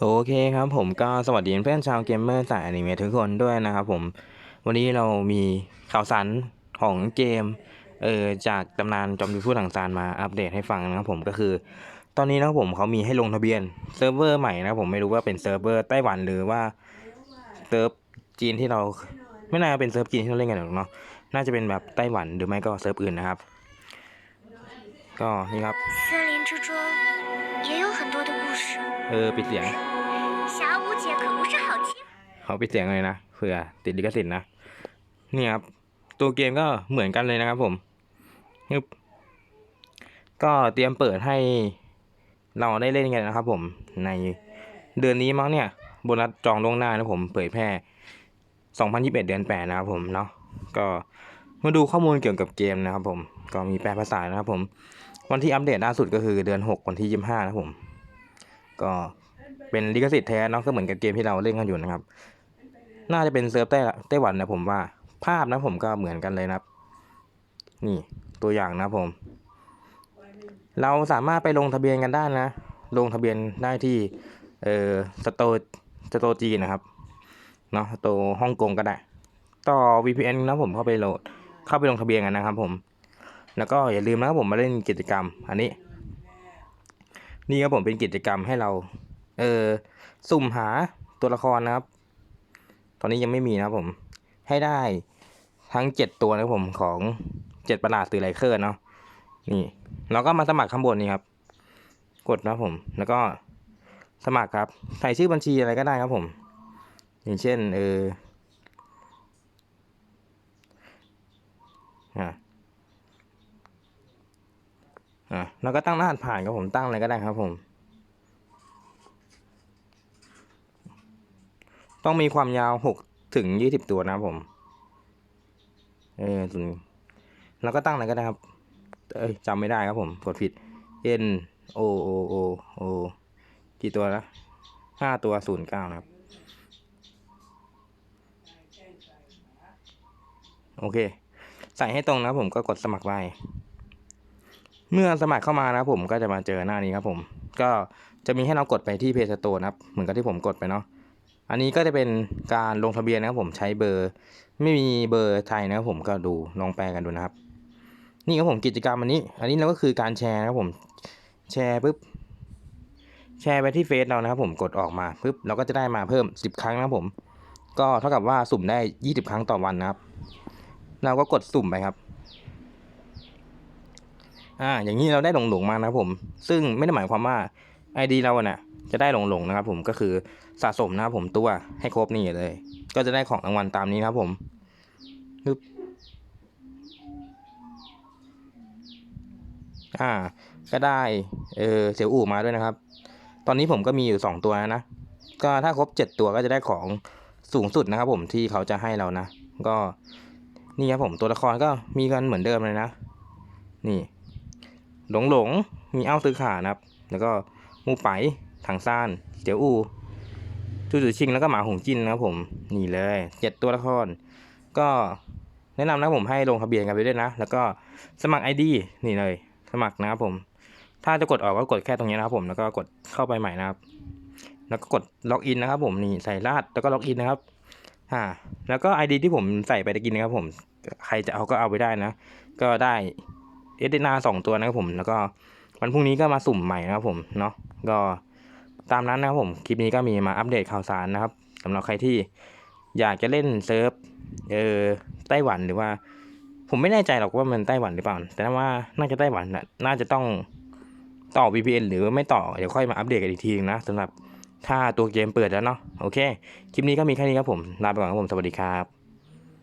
โอเคครับผมก็สวัสดีเพื่อนชาวเกมเมอร์สายอนิเมะทุกคนด้วยนะครับผม วันนี้เรามีข่าวสารของเกมเออจากตำนานจอมยุทธพูดถังซานมาอัปเดตให้ฟังนะครับผมก็คือ ตอนนี้นะครับผมเขามีให้ลงทะเบียนเซิร์ฟเวอร์ใหม่นะผมไม่รู้ว่าเป็นเซิร์ฟเวอร์ไต้หวันหรือว่าเซิร์ฟจีนที่เราไม่น่าจะเป็นเซิร์ฟจีนที่เราเล่นกันหรอกเนาะน่าจะเป็นแบบไต้หวันหรือไม่ก็เซิร์ฟอื่นนะครับ ก็นี่ครับ 森林之中也有很多的故事， เออปิดเสียง 霞舞姐可不是好欺负。 เขาปิดเสียงเลยนะเผื่อติดลิขสิทธิ์นะนี่ครับ ตัวเกมก็เหมือนกันเลยนะครับผมฮึบก็เตรียมเปิดให้เราได้เล่นกันนะครับ ผมในเดือนนี้มั้งเนี่ยโบนัสจองล่วงหน้านะผมเผยแพร่ 2021 เดือน 8 นะครับผมเนาะก็มาดูข้อมูลเกี่ยวกับเกมนะครับ ผมก็มีแปลภาษานะครับ ผม วันที่อัปเดตล่าสุดก็คือเดือน 6 วันที่ 25 นะผม ก็เป็นลิขสิทธิ์แท้เนาะก็เหมือนกับเกมที่เราเล่นกันอยู่นะครับ น่าจะเป็นเซิร์ฟไต้ไต้หวันนะผมว่าภาพนะผมก็เหมือนกันเลยนะครับ นี่ตัวอย่างนะผม เราสามารถไปลงทะเบียนกันได้นะ ลงทะเบียนได้ที่เอ่อสโตสโตจีนนะครับเนาะสโตฮ่องกงก็ได้ ต่อ VPN นะผมเข้าไปโหลด เข้าไปลงทะเบียนกันนะครับผม แล้วก็อย่าลืมนะครับผมมาเล่นกิจกรรม อันนี้ นี่ครับผมเป็นกิจกรรมให้เรา เออสุ่มหาตัวละครนะครับ ตอนนี้ยังไม่มีนะครับผม ให้ได้ทั้งเจ็ดตัวนะครับผมของเจ็ดประหลาดสื่อไลเคอร์เนาะนี่เราก็มาสมัครข้างบนนี่ครับ กดนะครับผม แล้วก็สมัครครับ ใส่ชื่อบัญชีอะไรก็ได้ครับผม อย่างเช่น เอออะ อะแล้วก็ตั้งรหัสผ่านครับผมตั้งอะไรก็ได้ครับผม ต้องมีความยาวหกถึงยี่สิบตัวนะครับผม เออส่วนแล้วก็ตั้งอะไรก็ได้ครับ เอ้ยจำไม่ได้ครับผม กดผิด N O O O O กี่ตัวนะห้าตัวศูนย์เก้านะครับ โอเค ใส่ให้ตรงนะผมก็กดสมัครไป เมื่อสมัครเข้ามานะผมก็จะมาเจอหน้านี้ครับผม ก็จะมีให้เรากดไปที่เพจสโตนะครับ เหมือนกับที่ผมกดไปเนาะอันนี้ก็จะเป็นการลงทะเบียนนะครับผมใช้เบอร์ ไม่มีเบอร์ไทยนะครับผมก็ดูลองแปลกันดูนะครับ นี่ครับผมกิจกรรมอันนี้ อันนี้เราก็คือการแชร์นะครับผมแชร์ปุ๊บแชร์ไปที่เฟซเรานะครับผมกดออกมาปุ๊บเราก็จะได้มาเพิ่ม 10 ครั้งนะครับผม ก็เท่ากับว่าสุ่มได้ 20 ครั้งต่อวันนะครับ เราก็กดสุ่มไปครับ อ่าอย่างนี้เราได้หลงหลงๆมานะครับผม ซึ่งไม่ได้หมายความว่า ID เราอะน่ะจะได้หลงหลงๆนะครับผมก็คือสะสมนะครับผมตัวให้ครบนี่เลย ก็จะได้ของรางวัลตามนี้นะครับผมปึ๊บอ่า ก็ได้เออเสียวอู่มาด้วยนะครับ ตอนนี้ผมก็มีอยู่สองตัวนะก็ถ้าครบเจ็ดตัวก็จะได้ของสูงสุดนะครับผมที่เขาจะให้เรานะ ก็นี่ครับผมตัวละครก็มีกันเหมือนเดิมเลยนะ นี่ หลงหลงๆมีเอ้าซื้อขานะครับ แล้วก็มูไปถังซ่านเจียวอูจูจูชิงแล้วก็หมาหงจินนะครับผมนี่เลยเจ็ดตัวละคร ก็แนะนำนะผมให้ลงทะเบียนกันไปด้วยนะ แล้วก็สมัคร ID นี่เลย สมัครนะครับผม ถ้าจะกดออกก็กดแค่ตรงนี้นะครับผมแล้วก็กดเข้าไปใหม่นะครับ แล้วก็กดล็อกอินนะครับผมนี่ใส่รหัสแล้วก็ล็อกอินนะครับอ่าแล้วก็ ID ที่ผมใส่ไปตะกินนะครับผม ใครจะเอาก็เอาไปได้นะ ก็ได้ เอเดนาสองตัวนะครับผมแล้วก็วันพรุ่งนี้ก็มาสุ่มใหม่นะครับผมเนาะก็ตามนั้นนะครับผมคลิปนี้ก็มีมาอัปเดตข่าวสารนะครับสำหรับใครที่อยากจะเล่นเซิร์ฟเออไต้หวันหรือว่า ผมไม่แน่ใจหรอกว่ามันไต้หวันหรือเปล่า แต่ว่าน่าจะไต้หวันนะน่าจะต้องต่อ VPN หรือไม่ต่อเดี๋ยวค่อยมาอัปเดตกันอีกทีนึงนะสำหรับถ้าตัวเกมเปิดแล้วเนาะโอเค คลิปนี้ก็มีแค่นี้ครับผม ลาไปก่อนครับผม สวัสดีครับ